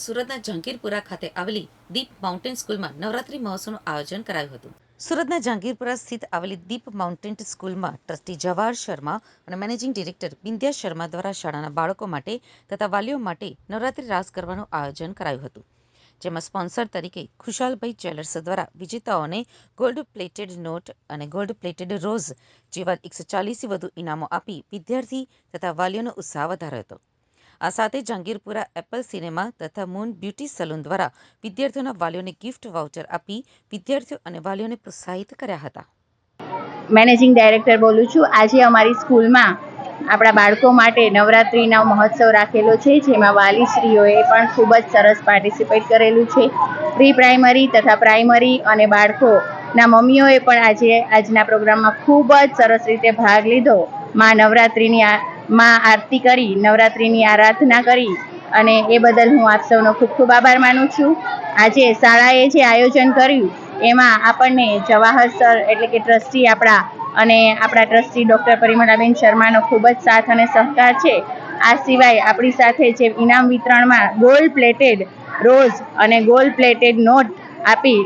સુરતના જહાંગીરપુરા ખાતે આવેલી દીપ માઉન્ટેન સ્કૂલમાં નવરાત્રી મહોત્સવનું આયોજન કરાયું હતું. સુરતના જહાંગીરપુરા સ્થિત આવેલી દીપ માઉન્ટેન સ્કૂલમાં ટ્રસ્ટી જવાહર શર્મા અને મેનેજિંગ ડિરેક્ટર બિંદ્યા શર્મા દ્વારા શાળાના બાળકો માટે તથા વાલીઓ માટે નવરાત્રી રાસ કરવાનું આયોજન કરાયું હતું. જેમાં સ્પોન્સર તરીકે ખુશાલભાઈ જ્વેલર્સ દ્વારા વિજેતાઓને ગોલ્ડ પ્લેટેડ નોટ અને ગોલ્ડ પ્લેટેડ રોઝ જેવા એકસો ચાલીસથી વધુ ઇનામો આપી વિદ્યાર્થી તથા વાલીઓનો ઉત્સાહ વધાર્યો હતો. આ સાથે જહાંગીરપુરા એપલ સિનેમા તથા મૂન બ્યુટી સલૂન દ્વારા વિદ્યાર્થીઓના વાલીઓને ગિફ્ટ વાઉચર આપી વિદ્યાર્થીઓ અને વાલીઓને પ્રોત્સાહિત કર્યા હતા. મેનેજિંગ ડાયરેક્ટર બોલું છું. આજે અમારી સ્કૂલમાં આપણા બાળકો માટે નવરાત્રિનો મહોત્સવ રાખેલો છે, જેમાં વાલીશ્રીઓએ પણ ખૂબ જ સરસ પાર્ટિસિપેટ કરેલું છે. પ્રી પ્રાઇમરી તથા પ્રાઇમરી અને બાળકોના મમ્મીઓએ પણ આજે આજના પ્રોગ્રામમાં ખૂબ જ સરસ રીતે ભાગ લીધો. માં નવરાત્રિની આ માં આરતી કરી, નવરાત્રિની આરાધના કરી અને એ બદલ હું આપ સૌનો ખૂબ ખૂબ આભાર માનું છું. આજે શાળાએ જે આયોજન કર્યું, એમાં આપણને જવાહર સર એટલે કે ટ્રસ્ટી આપણા અને આપણા ટ્રસ્ટી ડૉક્ટર પરિમળાબેન શર્માનો ખૂબ જ સાથ અને સહકાર છે. આ સિવાય આપણી સાથે જે ઇનામ વિતરણમાં ગોલ્ડ પ્લેટેડ રોઝ અને ગોલ્ડ પ્લેટેડ નોટ આપી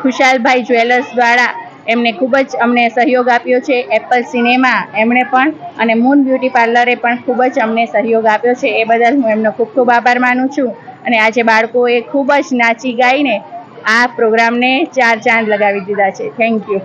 ખુશાલભાઈ જ્વેલર્સ દ્વારા એમને ખૂબ જ અમને સહયોગ આપ્યો છે. એપલ સિનેમા એમણે પણ અને મૂન બ્યુટી પાર્લરે પણ ખૂબ જ અમને સહયોગ આપ્યો છે. એ બદલ હું એમનો ખૂબ ખૂબ આભાર માનું છું. અને આજે બાળકોએ ખૂબ જ નાચી ગાઈને આ પ્રોગ્રામને ચાર ચાંદ લગાવી દીધા છે. Thank you